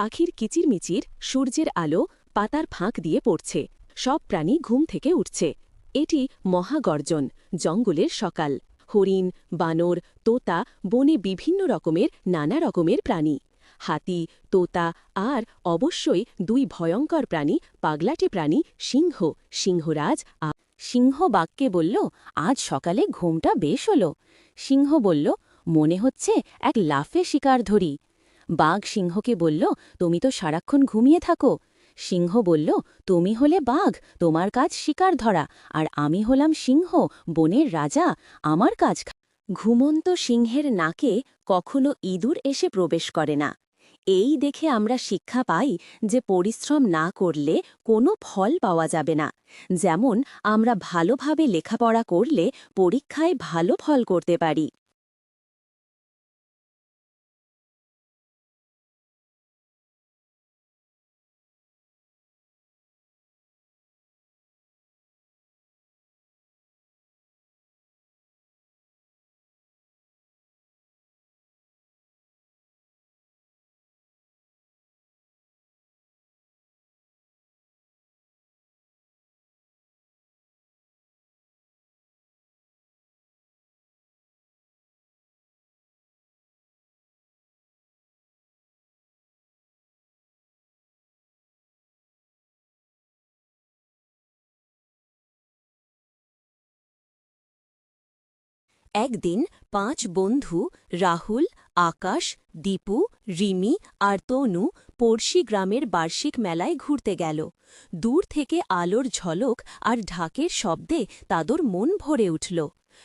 পাখির কিচিরমিচির, সূর্যের আলো, পাতার ফাঁক দিয়ে পড়ছে। সব প্রাণী ঘুম থেকে উঠছে। এটি মহাগর্জন, জঙ্গলের সকাল। হরিণ, বানর, তোতা, বনে বিভিন্ন রকমের, নানা রকমের প্রাণী। হাতি, তোতা আর অবশ্যই দুই ভয়ঙ্কর প্রাণী, পাগলাটে প্রাণী, সিংহ। সিংহরাজ সিংহ বাক্যে বলল, আজ সকালে ঘুমটা বেশ হল। সিংহ বলল, মনে হচ্ছে এক লাফে শিকার ধরি। বাঘ সিংহকে বলল, তুমি তো সারাক্ষণ ঘুমিয়ে থাকো। সিংহ বলল, তুমি হলে বাঘ, তোমার কাজ শিকার ধরা, আর আমি হলাম সিংহ, বনের রাজা, আমার কাজ ঘুমন্ত সিংহের নাকে কখনো ইঁদুর এসে প্রবেশ করে না। এই দেখে আমরা শিক্ষা পাই যে পরিশ্রম না করলে কোনো ফল পাওয়া যাবে না। যেমন, আমরা ভালোভাবে লেখাপড়া করলে পরীক্ষায় ভালো ফল করতে পারি। একদিন পাঁচ বন্ধু, রাহুল, আকাশ, দীপু, রিমি আর তনু পড়শি গ্রামের বার্ষিক মেলায় ঘুরতে গেল। দূর থেকে আলোর ঝলক আর ঢাকের শব্দে তাদের মন ভরে উঠল।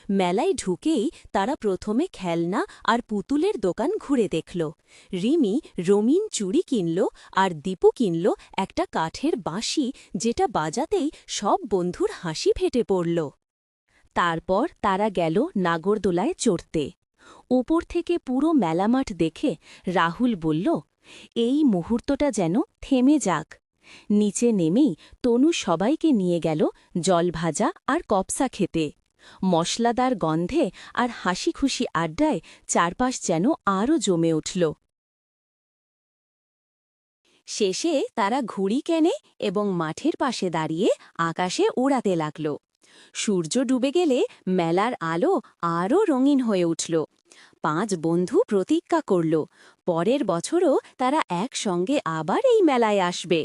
মেলায় ঢুকেই তারা প্রথমে খেলনা আর পুতুলের দোকান ঘুরে দেখল। রিমি রঙিন চুড়ি কিনল আর দীপু কিনল একটা কাঠের বাঁশি যেটা বাজাতেই সব বন্ধুর হাসি ফেটে পড়ল। তারপর তারা গেল নাগরদোলায় চড়তে। ওপর থেকে পুরো মেলামাঠ দেখে রাহুল বলল, এই মুহূর্তটা যেন থেমে যাক। নিচে নেমেই তনু সবাইকে নিয়ে গেল জল ভাজা আর কপসা খেতে। মশলাদার গন্ধে আর হাসি খুশি আড্ডায় চারপাশ যেন আরও জমে উঠল। শেষে তারা ঘুড়ি কেনে এবং মাঠের পাশে দাঁড়িয়ে আকাশে উড়াতে লাগল। সূর্য ডুবে গেলে মেলার আলো আরও রঙিন হয়ে উঠল। পাঁচ বন্ধু প্রতিজ্ঞা করল। পরের বছরও তারা একসঙ্গে আবার এই মেলায় আসবে।